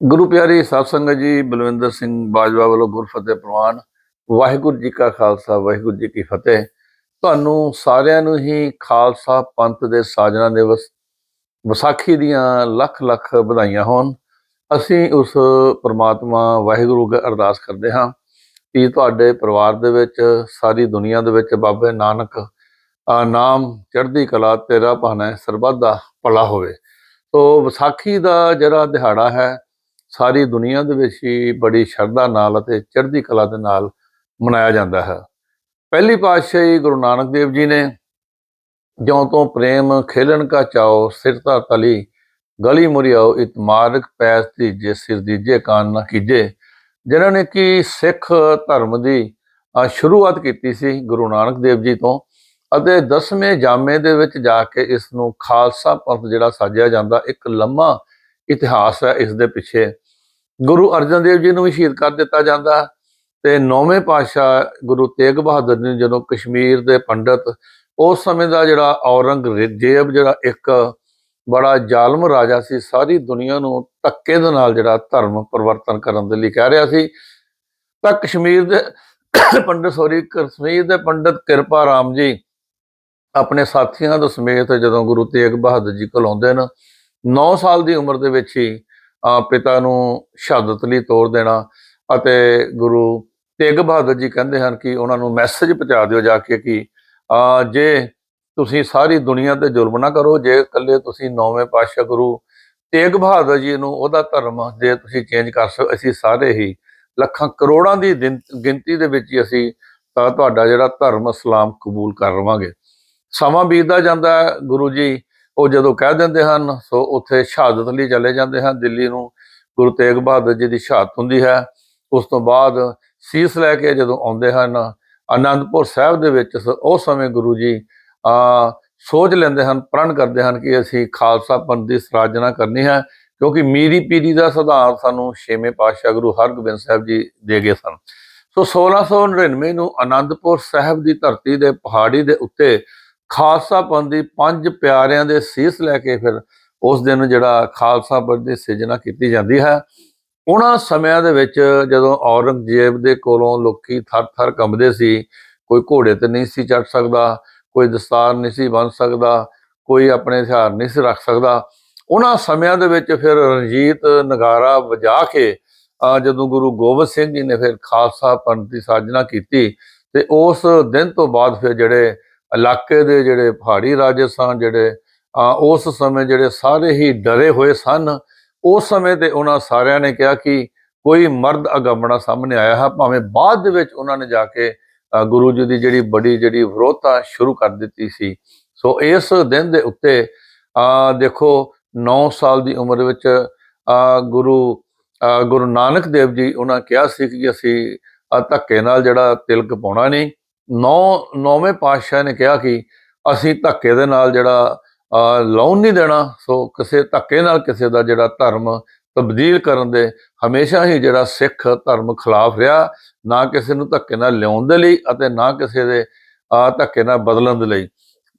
ਗੁਰੂ ਪਿਆਰੀ ਸਾਧ ਸੰਗਤ ਜੀ, ਬਲਵਿੰਦਰ ਸਿੰਘ ਬਾਜਵਾ ਵੱਲੋਂ ਗੁਰਫਤਿਹ ਪ੍ਰਵਾਨ। ਵਾਹਿਗੁਰੂ ਜੀ ਕਾ ਖਾਲਸਾ, ਵਾਹਿਗੁਰੂ ਜੀ ਕੀ ਫਤਿਹ। ਤੁਹਾਨੂੰ ਸਾਰਿਆਂ ਨੂੰ ਹੀ ਖਾਲਸਾ ਪੰਥ ਦੇ ਸਾਜਣਾ ਦਿਵਸ ਵਿਸਾਖੀ ਦੀਆਂ ਲੱਖ ਲੱਖ ਵਧਾਈਆਂ ਹੋਣ। ਅਸੀਂ ਉਸ ਪ੍ਰਮਾਤਮਾ ਵਾਹਿਗੁਰੂ ਅੱਗੇ ਅਰਦਾਸ ਕਰਦੇ ਹਾਂ ਕਿ ਤੁਹਾਡੇ ਪਰਿਵਾਰ ਦੇ ਵਿੱਚ, ਸਾਰੀ ਦੁਨੀਆ ਦੇ ਵਿੱਚ ਬਾਬੇ ਨਾਨਕ ਨਾਮ ਚੜ੍ਹਦੀ ਕਲਾ ਤੇਰਾ ਭਾਣਾ ਸਰਬੱਤ ਦਾ ਭਲਾ ਹੋਵੇ। ਸੋ ਵਿਸਾਖੀ ਦਾ ਜਿਹੜਾ ਦਿਹਾੜਾ ਹੈ ਸਾਰੀ ਦੁਨੀਆ ਦੇ ਵਿੱਚ ਹੀ ਬੜੀ ਸ਼ਰਧਾ ਨਾਲ ਅਤੇ ਚੜ੍ਹਦੀ ਕਲਾ ਦੇ ਨਾਲ ਮਨਾਇਆ ਜਾਂਦਾ ਹੈ। ਪਹਿਲੀ ਪਾਤਸ਼ਾਹੀ ਗੁਰੂ ਨਾਨਕ ਦੇਵ ਜੀ ਨੇ ਜਿਉਂ ਤੋਂ ਪ੍ਰੇਮ ਖੇਲਣ ਕਾ ਚਾਓ ਸਿਰ ਤਲੀ, ਗਲੀ ਮੁਰਿਆਓ ਇਤਮਾਰਕ ਪੈਸ ਦੀਜੇ ਸਿਰ ਦੀਜੇ, ਕਾਨ ਨਾ ਕੀਜੇ ਜਿਨ੍ਹਾਂ ਨੇ ਕਿ ਸਿੱਖ ਧਰਮ ਦੀ ਸ਼ੁਰੂਆਤ ਕੀਤੀ ਸੀ ਗੁਰੂ ਨਾਨਕ ਦੇਵ ਜੀ ਤੋਂ ਅਤੇ ਦਸਵੇਂ ਜਾਮੇ ਦੇ ਵਿੱਚ ਜਾ ਕੇ ਇਸ ਨੂੰ ਖਾਲਸਾ ਪੰਥ ਜਿਹੜਾ ਸਾਜਿਆ ਜਾਂਦਾ, ਇੱਕ ਲੰਮਾ ਇਤਿਹਾਸ ਹੈ ਇਸ ਦੇ ਪਿੱਛੇ। ਗੁਰੂ ਅਰਜਨ ਦੇਵ ਜੀ ਨੂੰ ਵੀ ਸ਼ਹੀਦ ਕਰ ਦਿੱਤਾ ਜਾਂਦਾ। ਤੇ ਨੌਵੇਂ ਪਾਤਸ਼ਾਹ ਗੁਰੂ ਤੇਗ ਬਹਾਦਰ ਜੀ ਜਦੋਂ ਕਸ਼ਮੀਰ ਦੇ ਪੰਡਤ, ਉਸ ਸਮੇਂ ਦਾ ਜਿਹੜਾ ਔਰੰਗਜ਼ੇਬ ਜਿਹੜਾ ਇੱਕ ਬੜਾ ਜ਼ਾਲਮ ਰਾਜਾ ਸੀ, ਸਾਰੀ ਦੁਨੀਆ ਨੂੰ ਧੱਕੇ ਦੇ ਨਾਲ ਜਿਹੜਾ ਧਰਮ ਪਰਿਵਰਤਨ ਕਰਨ ਦੇ ਲਈ ਕਹਿ ਰਿਹਾ ਸੀ। ਤਾਂ ਕਸ਼ਮੀਰ ਦੇ ਪੰਡਤ ਸੋਰੀ ਕਸ਼ਮੀਰ ਦੇ ਪੰਡਤ ਕਿਰਪਾ ਰਾਮ ਜੀ ਆਪਣੇ ਸਾਥੀਆਂ ਦੇ ਸਮੇਤ ਜਦੋਂ ਗੁਰੂ ਤੇਗ ਬਹਾਦਰ ਜੀ ਕੋਲ ਆਉਂਦੇ ਨੇ 9 ਸਾਲ ਦੀ ਉਮਰ ਦੇ ਵਿੱਚ ਹੀ ਪਿਤਾ ਨੂੰ ਸ਼ਹਾਦਤ ਲਈ ਤੋਰ ਦੇਣਾ ਅਤੇ ਗੁਰੂ ਤੇਗ ਬਹਾਦਰ ਜੀ ਕਹਿੰਦੇ ਹਨ ਕਿ ਉਹਨਾਂ ਨੂੰ ਮੈਸੇਜ ਪਹੁੰਚਾ ਦਿਓ ਜਾ ਕੇ ਕਿ ਜੇ ਤੁਸੀਂ ਸਾਰੀ ਦੁਨੀਆ ਤੇ ਜ਼ੁਲਮ ਨਾ ਕਰੋ, ਜੇ ਇਕੱਲੇ ਤੁਸੀਂ ਨੌਵੇਂ ਪਾਤਸ਼ਾਹ ਗੁਰੂ ਤੇਗ ਬਹਾਦਰ ਜੀ ਨੂੰ ਉਹਦਾ ਧਰਮ ਜੇ ਤੁਸੀਂ ਚੇਂਜ ਕਰ ਸਕੋ ਅਸੀਂ ਸਾਰੇ ਹੀ ਲੱਖਾਂ ਕਰੋੜਾਂ ਦੀ ਦਿਨ- ਗਿਣਤੀ ਦੇ ਵਿੱਚ ਹੀ ਅਸੀਂ ਤਾਂ ਤੁਹਾਡਾ ਜਿਹੜਾ ਧਰਮ ਇਸਲਾਮ ਕਬੂਲ ਕਰ ਲਵਾਂਗੇ। ਸਮਾਂ ਬੀਤਦਾ ਜਾਂਦਾ ਗੁਰੂ ਜੀ ਉਹ ਜਦੋਂ ਕਹਿ ਦਿੰਦੇ ਹਨ, ਸੋ ਉੱਥੇ ਸ਼ਹਾਦਤ ਲਈ ਚਲੇ ਜਾਂਦੇ ਹਨ। ਦਿੱਲੀ ਨੂੰ ਗੁਰੂ ਤੇਗ ਬਹਾਦਰ ਜੀ ਦੀ ਸ਼ਹਾਦਤ ਹੁੰਦੀ ਹੈ। ਉਸ ਤੋਂ ਬਾਅਦ ਸੀਸ ਲੈ ਕੇ ਜਦੋਂ ਆਉਂਦੇ ਹਨ ਆਨੰਦਪੁਰ ਸਾਹਿਬ ਦੇ ਵਿੱਚ ਸ- ਉਸ ਸਮੇਂ ਗੁਰੂ ਜੀ ਆ ਸੋਚ ਲੈਂਦੇ ਹਨ, ਪ੍ਰਣ ਕਰਦੇ ਹਨ ਕਿ ਅਸੀਂ ਖਾਲਸਾ ਪੰਥ ਦੀ ਸਿਰਜਣਾ ਕਰਨੀ ਹੈ, ਕਿਉਂਕਿ ਮੀਰੀ ਪੀਰੀ ਦਾ ਸਿਧਾਂਤ ਸਾਨੂੰ ਛੇਵੇਂ ਪਾਤਸ਼ਾਹ ਗੁਰੂ ਹਰਗੋਬਿੰਦ ਸਾਹਿਬ ਜੀ ਦੇ ਗਏ ਸਨ। ਸੋ 1699 ਨੂੰ ਆਨੰਦਪੁਰ ਸਾਹਿਬ ਦੀ ਧਰਤੀ ਦੇ ਪਹਾੜੀ ਦੇ ਉੱਤੇ ਖਾਲਸਾ ਪੰਥ ਦੀ ਪੰਜ ਪਿਆਰਿਆਂ ਦੇ ਸੀਸ ਲੈ ਕੇ ਫਿਰ ਉਸ ਦਿਨ ਜਿਹੜਾ ਖਾਲਸਾ ਪੰਥ ਦੀ ਸਿਰਜਣਾ ਕੀਤੀ ਜਾਂਦੀ ਹੈ। ਉਹਨਾਂ ਸਮਿਆਂ ਦੇ ਵਿੱਚ ਜਦੋਂ ਔਰੰਗਜ਼ੇਬ ਦੇ ਕੋਲੋਂ ਲੋਕੀ ਥਰ-ਥਰ ਕੰਬਦੇ ਸੀ, ਕੋਈ ਘੋੜੇ ਤੇ ਨਹੀਂ ਸੀ ਚੜ ਸਕਦਾ, ਕੋਈ ਦਸਤਾਰ ਨਹੀਂ ਸੀ ਬੰਨ ਸਕਦਾ, ਕੋਈ ਆਪਣੇ ਹਥਿਆਰ ਨਹੀਂ ਸੀ ਰੱਖ ਸਕਦਾ। ਉਹਨਾਂ ਸਮਿਆਂ ਦੇ ਵਿੱਚ ਫਿਰ ਰਣਜੀਤ ਨਗਾਰਾ ਵਜਾ ਕੇ ਜਦੋਂ ਗੁਰੂ ਗੋਬਿੰਦ ਸਿੰਘ ਜੀ ਨੇ ਫਿਰ ਖਾਲਸਾ ਪੰਥ ਦੀ ਸਾਜਨਾ ਕੀਤੀ ਤੇ ਉਸ ਦਿਨ ਤੋਂ ਬਾਅਦ ਫਿਰ ਜਿਹੜੇ ਇਲਾਕੇ ਦੇ ਜਿਹੜੇ ਪਹਾੜੀ ਰਾਜੇ ਸਨ ਜਿਹੜੇ ਉਸ ਸਮੇਂ ਜਿਹੜੇ ਸਾਰੇ ਹੀ ਡਰੇ ਹੋਏ ਸਨ, ਉਸ ਸਮੇਂ ਤੇ ਉਹਨਾਂ ਸਾਰਿਆਂ ਨੇ ਕਿਹਾ ਕਿ ਕੋਈ ਮਰਦ ਅਗੰਮਣਾ ਸਾਹਮਣੇ ਆਇਆ ਹੈ, ਭਾਵੇਂ ਬਾਅਦ ਦੇ ਵਿੱਚ ਉਹਨਾਂ ਨੇ ਜਾ ਕੇ ਗੁਰੂ ਜੀ ਦੀ ਜਿਹੜੀ ਬੜੀ ਜਿਹੜੀ ਵਿਰੋਧਤਾ ਸ਼ੁਰੂ ਕਰ ਦਿੱਤੀ ਸੀ। ਸੋ ਇਸ ਦਿਨ ਦੇ ਉੱਤੇ ਆ ਦੇਖੋ 9 ਸਾਲ ਦੀ ਉਮਰ ਵਿੱਚ ਆ ਗੁਰੂ ਗੁਰੂ ਨਾਨਕ ਦੇਵ ਜੀ ਉਹਨਾਂ ਕਿਹਾ ਸੀ ਕਿ ਅਸੀਂ ਧੱਕੇ ਨਾਲ ਜਿਹੜਾ ਤਿਲਕ ਪਾਉਣਾ ਨਹੀਂ ਨੌ, ਨੌਵੇਂ ਪਾਤਸ਼ਾਹ ਨੇ ਕਿਹਾ ਕਿ ਅਸੀਂ ਧੱਕੇ ਦੇ ਨਾਲ ਜਿਹੜਾ ਲਾਉਣ ਨਹੀਂ ਦੇਣਾ, ਸੋ ਕਿਸੇ ਧੱਕੇ ਨਾਲ ਕਿਸੇ ਦਾ ਜਿਹੜਾ ਧਰਮ ਤਬਦੀਲ ਕਰਨ ਦੇ ਹਮੇਸ਼ਾ ਹੀ ਜਿਹੜਾ ਸਿੱਖ ਧਰਮ ਖਿਲਾਫ ਰਿਹਾ, ਨਾ ਕਿਸੇ ਨੂੰ ਧੱਕੇ ਨਾਲ ਲਿਆਉਣ ਦੇ ਲਈ ਅਤੇ ਨਾ ਕਿਸੇ ਦੇ ਧੱਕੇ ਨਾਲ ਬਦਲਣ ਦੇ ਲਈ।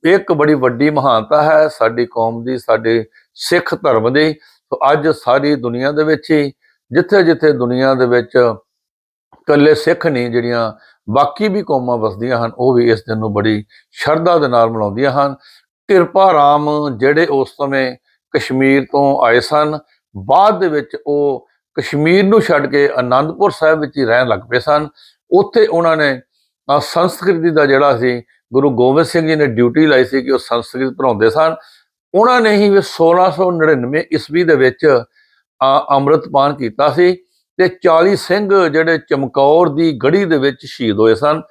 ਇਹ ਇੱਕ ਬੜੀ ਵੱਡੀ ਮਹਾਨਤਾ ਹੈ ਸਾਡੀ ਕੌਮ ਦੀ, ਸਾਡੇ ਸਿੱਖ ਧਰਮ ਦੀ। ਸੋ ਅੱਜ ਸਾਰੀ ਦੁਨੀਆ ਦੇ ਵਿੱਚ ਹੀ ਜਿੱਥੇ ਜਿੱਥੇ ਦੁਨੀਆ ਦੇ ਵਿੱਚ ਇਕੱਲੇ ਸਿੱਖ ਨਹੀਂ, ਜਿਹੜੀਆਂ ਬਾਕੀ ਵੀ ਕੌਮਾਂ ਵਸਦੀਆਂ ਹਨ, ਉਹ ਵੀ ਇਸ ਦਿਨ ਨੂੰ ਬੜੀ ਸ਼ਰਧਾ ਦੇ ਨਾਲ ਮਨਾਉਂਦੀਆਂ ਹਨ। ਕਿਰਪਾ ਰਾਮ ਜਿਹੜੇ ਉਸ ਸਮੇਂ ਕਸ਼ਮੀਰ ਤੋਂ ਆਏ ਸਨ, ਬਾਅਦ ਦੇ ਵਿੱਚ ਉਹ ਕਸ਼ਮੀਰ ਨੂੰ ਛੱਡ ਕੇ ਆਨੰਦਪੁਰ ਸਾਹਿਬ ਵਿੱਚ ਹੀ ਰਹਿਣ ਲੱਗ ਪਏ ਸਨ। ਉੱਥੇ ਉਹਨਾਂ ਨੇ ਸੰਸਕ੍ਰਿਤੀ ਦਾ ਜਿਹੜਾ ਸੀ, ਗੁਰੂ ਗੋਬਿੰਦ ਸਿੰਘ ਜੀ ਨੇ ਡਿਊਟੀ ਲਾਈ ਸੀ ਕਿ ਉਹ ਸੰਸਕ੍ਰਿਤ ਪੜਾਉਂਦੇ ਸਨ। ਉਹਨਾਂ ਨੇ ਹੀ ਵੀ 1699 ਈਸਵੀ ਦੇ ਵਿੱਚ ਅੰਮ੍ਰਿਤਪਾਨ ਕੀਤਾ ਸੀ। ਤੇ 40 ਸਿੰਘ ਜਿਹੜੇ ਚਮਕੌਰ ਦੀ ਗੜੀ ਦੇ ਵਿੱਚ ਸ਼ਹੀਦ ਹੋਏ ਸਨ,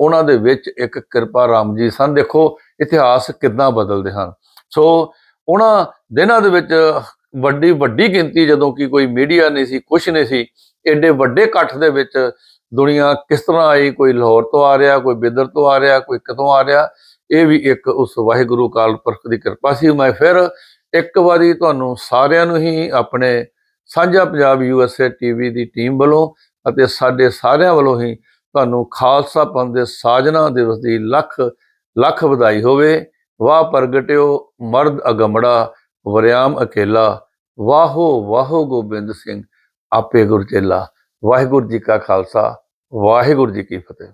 ਉਹਨਾਂ ਦੇ ਵਿੱਚ ਇੱਕ ਕਿਰਪਾ ਰਾਮ ਜੀ ਸਨ। ਦੇਖੋ, ਇਤਿਹਾਸ ਕਿੱਦਾਂ ਬਦਲਦੇ ਹਨ। ਸੋ, ਉਹਨਾਂ ਦਿਨਾਂ ਦੇ ਵਿੱਚ ਵੱਡੀ ਵੱਡੀ ਗਿਣਤੀ ਜਦੋਂ ਕਿ ਕੋਈ ਮੀਡੀਆ ਨਹੀਂ ਸੀ ਕੁਝ ਨਹੀਂ ਸੀ ਐਡੇ ਵੱਡੇ ਇਕੱਠ ਦੇ ਵਿੱਚ ਦੁਨੀਆ ਕਿਸ ਤਰ੍ਹਾਂ ਆਈ? ਕੋਈ ਲਾਹੌਰ ਤੋਂ ਆ ਰਿਹਾ, ਕੋਈ ਬਿਦਰ ਤੋਂ ਆ ਰਿਹਾ, ਕੋਈ ਕਿਤੋਂ ਆ ਰਿਹਾ। ਇਹ ਵੀ ਇੱਕ ਉਸ ਵਾਹਿਗੁਰੂ ਕਾਲ ਪੁਰਖ ਦੀ ਕਿਰਪਾ ਸੀ। ਮੈਂ ਫਿਰ ਇੱਕ ਵਾਰੀ ਤੁਹਾਨੂੰ ਸਾਰਿਆਂ ਨੂੰ ਹੀ ਆਪਣੇ ਸਾਂਝਾ ਪੰਜਾਬ ਯੂਐਸਏ ਟੀਵੀ ਦੀ ਟੀਮ ਵੱਲੋਂ ਅਤੇ ਸਾਡੇ ਸਾਰਿਆਂ ਵੱਲੋਂ ਹੀ ਤੁਹਾਨੂੰ ਖਾਲਸਾ ਪੰਥ ਦੇ ਸਾਜਨਾ ਦਿਵਸ ਦੀ ਲੱਖ ਲੱਖ ਵਧਾਈ ਹੋਵੇ। ਵਾਹ ਪ੍ਰਗਟਿਓ, ਮਰਦ ਅਗਮੜਾ, ਵਰਿਆਮ ਅਕੇਲਾ। ਵਾਹੋ ਵਾਹੋ ਗੋਬਿੰਦ ਸਿੰਘ, ਆਪੇ ਗੁਰਚੇਲਾ ਵਾਹਿਗੁਰੂ ਜੀ ਕਾ ਖਾਲਸਾ, ਵਾਹਿਗੁਰੂ ਜੀ ਕੀ ਫਤਿਹ।